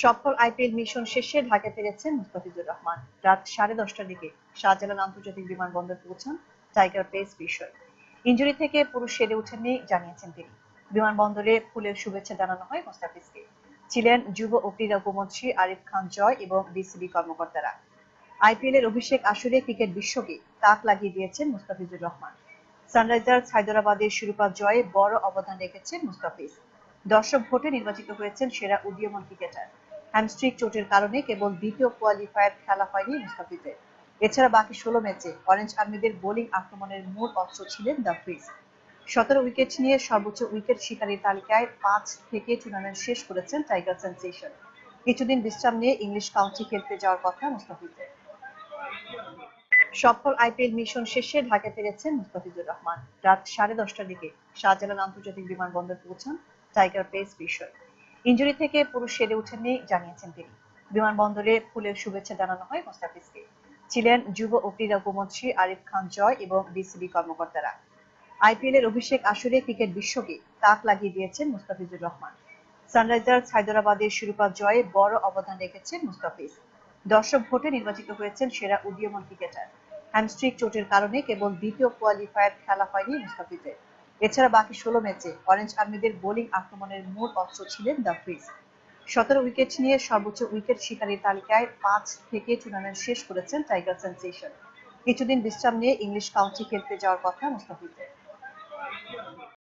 সফল IPL mission শেষে ঢাকা ফিরেছেন মুস্তাফিজুর রহমান। রাত সাড়ে দশটার দিকে শাহজালাল আন্তর্জাতিক বিমানবন্দর পৌঁছান টাইগার পেস বিষয় ইঞ্জুরি থেকে পুরো সেরে ওঠেননি জানিয়েছেন তিনি। বিমানবন্দরে ফুলের শুভেচ্ছা জানানো হয় মুস্তাফিজকে। ছিলেন যুব ও ক্রীড়া উপমন্ত্রী আরিফ খান জয় এবং বিসিবি কর্মকর্তারা। আইপিএল এর অভিষেক আসরে ক্রিকেট বিশ্বকে তাক লাগিয়ে দিয়েছেন মুস্তাফিজুর রহমান। সানরাইজার্স হায়দরাবাদের শিরোপা জয়ে বড় অবদান রেখেছেন মুস্তাফিজ। দর্শক ভোটে নির্বাচিত হয়েছেন সেরা উদীয়মান ক্রিকেটার। হ্যামস্ট্রিক চোটের কারণে কেবল দ্বিতীয় কোয়ালিফায়ার খেলা হয়নি মুস্তাফিজের এছাড়া বাকি ষোলো ম্যাচে অরেঞ্জ আর্মিদের বোলিং আক্রমণের মূল অস্ত্র ছিলেন দ্য ফ্রিজ। সতেরো উইকেট নিয়ে সর্বোচ্চ উইকেট শিকারীর তালিকায় পাঁচ থেকে টুর্নামেন্ট শেষ করেছেন টাইগার সেন্সেশন। কিছুদিন বিশ্রাম নিয়ে ইংলিশ কাউন্টি খেলতে যাওয়ার কথা মুস্তাফিজের। সফল আইপিএল মিশন শেষে ঢাকা ফিরেছেন মুস্তাফিজুর রহমান। রাত সাড়ে দশটার দিকে শাহজালাল আন্তর্জাতিক বিমানবন্দর পৌঁছান টাইগার পেস বিষয় ইঞ্জুরি থেকে পুরো সেরে ওঠেননি জানিয়েছেন তিনি। বিমানবন্দরে ফুলের শুভেচ্ছা জানানো হয় মুস্তাফিজকে। ছিলেন যুব ও ক্রীড়া উপমন্ত্রী আরিফ খান জয় এবং বিসিবি কর্মকর্তারা। আইপিএল এর অভিষেক আসরে ক্রিকেট বিশ্বকে তাক লাগিয়ে দিয়েছেন মুস্তাফিজুর রহমান। সানরাইজার্স হায়দরাবাদের শিরোপা জয়ে বড় অবদান রেখেছেন মুস্তাফিজ। দর্শক ভোটে নির্বাচিত হয়েছেন সেরা উদীয়মান ক্রিকেটার। হ্যামস্ট্রিক চোটের কারণে কেবল দ্বিতীয় কোয়ালিফায়ার খেলা হয়নি মুস্তাফিজের। এছাড়া বাকি ষোলো ম্যাচে অরেঞ্জ আর্মিদের বোলিং আক্রমণের মূল অস্ত্র ছিলেন দ্য ফ্রিজ। সতেরো উইকেট নিয়ে সর্বোচ্চ উইকেট শিকারীর তালিকায় পাঁচ থেকে টুর্নামেন্ট শেষ করেছেন টাইগার সেন্সেশন। কিছুদিন বিশ্রাম নিয়ে ইংলিশ কাউন্টি খেলতে যাওয়ার কথা মুস্তাফিজের।